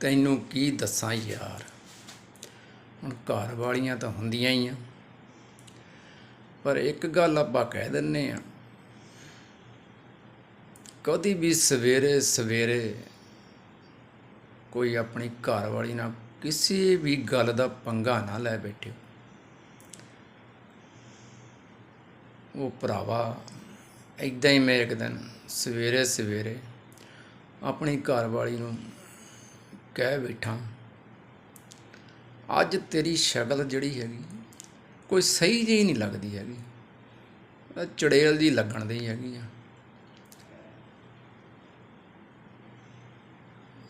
ਤੈਨੂੰ ਕੀ ਦੱਸਾਂ ਯਾਰ? ਹੁਣ ਘਰ ਵਾਲੀਆਂ ਤਾਂ ਹੁੰਦੀਆਂ ਹੀ ਆ। ਪਰ ਇੱਕ ਗੱਲ ਆਪਾਂ ਕਹਿ ਦਿੰਨੇ ਆ। ਕਦੀ ਵੀ ਸਵੇਰੇ ਸਵੇਰੇ ਕੋਈ ਆਪਣੀ ਘਰ ਵਾਲੀ ਨਾਲ ਕਿਸੇ ਵੀ ਗੱਲ ਦਾ ਪੰਗਾ ਨਾ ਲੈ ਬੈਠਿਓ। ਉਹ ਭਰਾਵਾ ਇਦਾਂ ਹੀ ਮੈਂ ਇੱਕ ਦਿਨ ਸਵੇਰੇ ਸਵੇਰੇ ਆਪਣੀ ਘਰ ਵਾਲੀ ਨੂੰ ਕਹਿ ਬੈਠਾ। ਅੱਜ ਤੇਰੀ ਸ਼ਕਲ ਜਿਹੜੀ ਹੈਗੀ, ਕੋਈ ਸਹੀ ਜਿਹੀ ਨਹੀਂ ਲੱਗਦੀ ਹੈਗੀ। ਚੜੇਲ ਦੀ ਲੱਗਣ ਦੀ ਹੈਗੀ ਆ।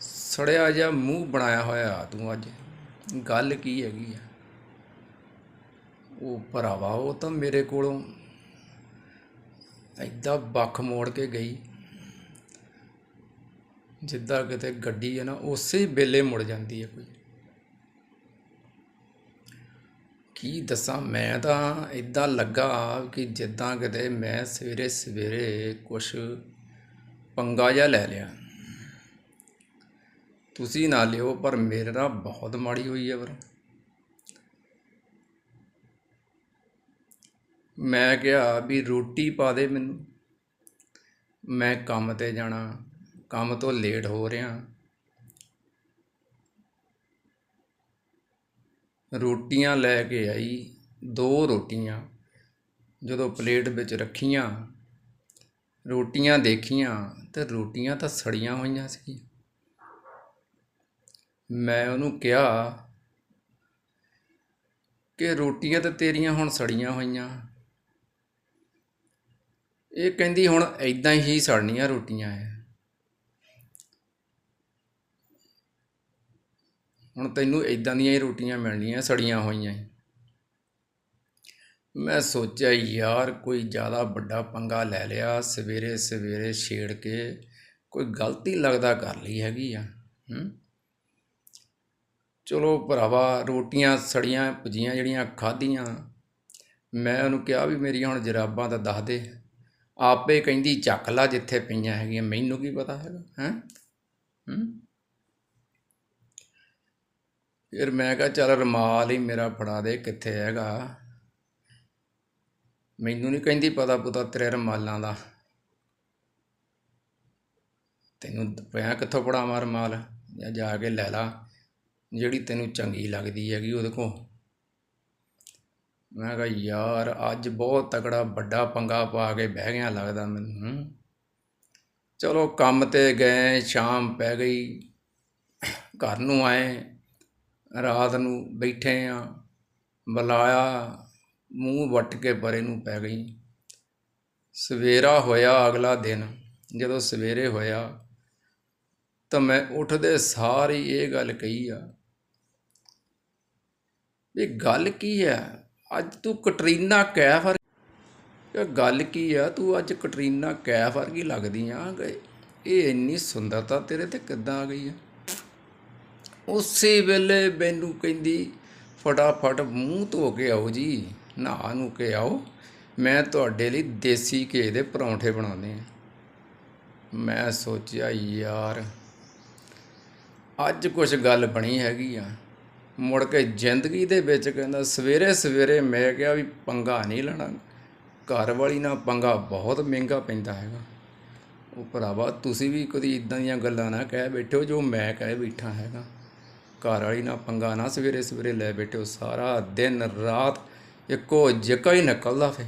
ਸੜਿਆ ਜਿਹਾ ਮੂੰਹ ਬਣਾਇਆ ਹੋਇਆ ਤੂੰ ਅੱਜ। ਗੱਲ ਕੀ ਹੈਗੀ ਆ? ਉਹ ਭਰਾਵਾ, ਉਹ ਤਾਂ ਮੇਰੇ ਕੋਲੋਂ ਐਦਾਂ ਬੱਖ ਮੋੜ ਕੇ ਗਈ। ਜਿੱਦਾਂ ਕਿਤੇ ਗੱਡੀ ਹੈ ਨਾ, ਉਸੇ ਵੇਲੇ ਮੁੜ ਜਾਂਦੀ ਹੈ ਕੋਈ। ਕੀ ਦੱਸਾਂ, ਮੈਂ ਤਾਂ ਇਦਾਂ ਲੱਗਾ ਕਿ ਜਿੱਦਾਂ ਕਿਤੇ ਮੈਂ ਸਵੇਰੇ ਸਵੇਰੇ ਕੁਛ ਪੰਗਾ ਜਿਹਾ ਲੈ ਲਿਆ। ਤੁਸੀਂ ਨਾ ਲਿਓ, ਪਰ ਮੇਰੇ ਨਾਲ ਬਹੁਤ ਮਾੜੀ ਹੋਈ ਹੈ ਪਰ ਮੈਂ ਕਿਹਾ ਵੀ ਰੋਟੀ ਪਾ ਦੇ ਮੈਨੂੰ। ਮੈਂ ਕੰਮ ਤੇ ਜਾਣਾ। ਕੰਮ ਤੋਂ ਲੇਟ ਹੋ ਰਿਹਾ ਰੋਟੀਆਂ ਲੈ ਕੇ ਆਈ, ਦੋ ਰੋਟੀਆਂ। ਜਦੋਂ ਪਲੇਟ ਵਿੱਚ ਰੱਖੀਆਂ, ਰੋਟੀਆਂ ਦੇਖੀਆਂ ਤੇ ਰੋਟੀਆਂ ਤਾਂ ਸੜੀਆਂ ਹੋਈਆਂ ਸੀ। ਮੈਂ ਉਹਨੂੰ ਕਿਹਾ ਕਿ ਰੋਟੀਆਂ ਤਾਂ ਤੇਰੀਆਂ ਹੁਣ ਸੜੀਆਂ ਹੋਈਆਂ। ਇਹ ਕਹਿੰਦੀ ਹੁਣ ਐਦਾਂ ਹੀ ਸੜਨੀਆਂ ਰੋਟੀਆਂ ਐ। ਹੁਣ ਤੈਨੂੰ ਐਦਾਂ ਦੀਆਂ ਹੀ ਰੋਟੀਆਂ ਮਿਲਣੀਆਂ, ਸੜੀਆਂ ਹੋਈਆਂ ਮੈਂ ਸੋਚਿਆ, ਯਾਰ, ਕੋਈ ਜ਼ਿਆਦਾ ਵੱਡਾ ਪੰਗਾ ਲੈ ਲਿਆ, ਸਵੇਰੇ ਸਵੇਰੇ ਛੇੜ ਕੇ ਕੋਈ ਗਲਤੀ ਲੱਗਦਾ ਕਰ ਲਈ ਹੈਗੀ ਆ। ਚਲੋ ਭਰਾਵਾ, ਰੋਟੀਆਂ ਸੜੀਆਂ ਭੁਜੀਆਂ ਜਿਹੜੀਆਂ ਖਾਧੀਆਂ, ਮੈਂ ਉਹਨੂੰ ਕਿਹਾ ਵੀ ਮੇਰੀਆਂ ਹੁਣ ਜਰਾਬਾਂ ਤਾਂ ਦੱਸ ਦੇ। ਆਪੇ ਕਹਿੰਦੀ, ਚੱਕ ਲਾ ਜਿੱਥੇ ਪਈਆਂ ਹੈਗੀਆਂ, ਮੈਨੂੰ ਕੀ ਪਤਾ ਹੈਗਾ? ਹੈ? ਹੂੰ। ਫਿਰ ਮੈਂ ਕਿਹਾ, ਚੱਲ ਰਮਾਲ ਹੀ ਮੇਰਾ ਫੜਾ ਦੇ, ਕਿੱਥੇ ਹੈਗਾ? ਮੈਨੂੰ ਨਹੀਂ ਕਹਿੰਦੀ ਪਤਾ ਪੁੱਤਾ ਤੇਰੇ ਰਮਾਲਾਂ ਦਾ। ਤੈਨੂੰ ਪਿਆ ਕਿੱਥੋਂ ਫੜਾਵਾਂ ਰਮਾਲ? ਜਾਂ ਜਾ ਕੇ ਲੈ ਲਾ। ਜਿਹੜੀ ਤੈਨੂੰ ਚੰਗੀ ਲੱਗਦੀ ਹੈਗੀ ਉਹਦੇ ਕੋ ਮੈਂ ਕਿਹਾ, ਯਾਰ, ਅੱਜ ਬਹੁਤ ਤਕੜਾ ਵੱਡਾ ਪੰਗਾ ਪਾ ਕੇ ਬਹਿ ਗਿਆ ਲੱਗਦਾ ਮੈਨੂੰ। ਚਲੋ ਕੰਮ ਤੇ ਗਏ, ਸ਼ਾਮ ਪੈ ਗਈ। ਘਰ ਨੂੰ ਆਏ। ਰਾਤ ਨੂੰ ਬੈਠੇ ਹਾਂ ਬੁਲਾਇਆ, ਮੂੰਹ ਵੱਟ ਕੇ ਪਰੇ ਨੂੰ ਪੈ ਗਈ। ਸਵੇਰਾ ਹੋਇਆ ਅਗਲਾ ਦਿਨ। ਜਦੋਂ ਸਵੇਰੇ ਹੋਇਆ ਤਾਂ ਮੈਂ ਉੱਠਦੇ ਸਾਰੀ ਇਹ ਗੱਲ ਕਹੀ ਆ ਇਹ ਗੱਲ ਕੀ ਹੈ? ਅੱਜ ਤੂੰ ਕਟਰੀਨਾ ਕੈਫ ਵਰ, ਇਹ ਗੱਲ ਕੀ ਆ? ਤੂੰ ਅੱਜ ਕਟਰੀਨਾ ਕੈਫ ਵਰਗੀ ਲੱਗਦੀ ਆ ਇਹ ਇੰਨੀ ਸੁੰਦਰਤਾ ਤੇਰੇ ਤੇ ਕਿੱਦਾਂ ਆ ਗਈ ਆ? ਉਸੇ ਵੇਲੇ ਮੈਨੂੰ ਕਹਿੰਦੀ, ਫਟਾਫਟ ਮੂੰਹ ਧੋ ਕੇ ਆਓ ਜੀ, ਨਹਾ ਨੂੰ ਕੇ ਆਓ। ਮੈਂ ਤੁਹਾਡੇ ਲਈ ਦੇਸੀ ਘੇ ਦੇ ਪਰੌਂਠੇ ਬਣਾਉਂਦੇ ਆ ਮੈਂ ਸੋਚਿਆ, ਯਾਰ, ਅੱਜ ਕੁਝ ਗੱਲ ਬਣੀ ਹੈਗੀ ਆ। ਮੁੜ ਕੇ ਜ਼ਿੰਦਗੀ ਦੇ ਵਿੱਚ ਕਹਿੰਦਾ, ਸਵੇਰੇ ਸਵੇਰੇ ਮੈਂ ਕਿਹਾ ਵੀ ਪੰਗਾ ਨਹੀਂ ਲੈਣਾ। ਘਰ ਵਾਲੀ ਨਾਲ ਪੰਗਾ ਬਹੁਤ ਮਹਿੰਗਾ ਪੈਂਦਾ ਹੈਗਾ। ਉਹ ਭਰਾਵਾ, ਤੁਸੀਂ ਵੀ ਕਦੀ ਇਦਾਂ ਦੀਆਂ ਗੱਲਾਂ ਨਾ ਕਹਿ ਬੈਠੋ ਜੋ ਮੈਂ ਕਹਿ ਬੈਠਾ ਹੈਗਾ। ਘਰ ਵਾਲੀ ਨਾਲ ਪੰਗਾ ਨਾ ਸਵੇਰੇ ਸਵੇਰੇ ਲੈ ਬੈਠੋ ਸਾਰਾ ਦਿਨ ਰਾਤ ਇੱਕੋ ਜਿਹਾ ਹੀ ਨਿਕਲਦਾ ਫਿਰ।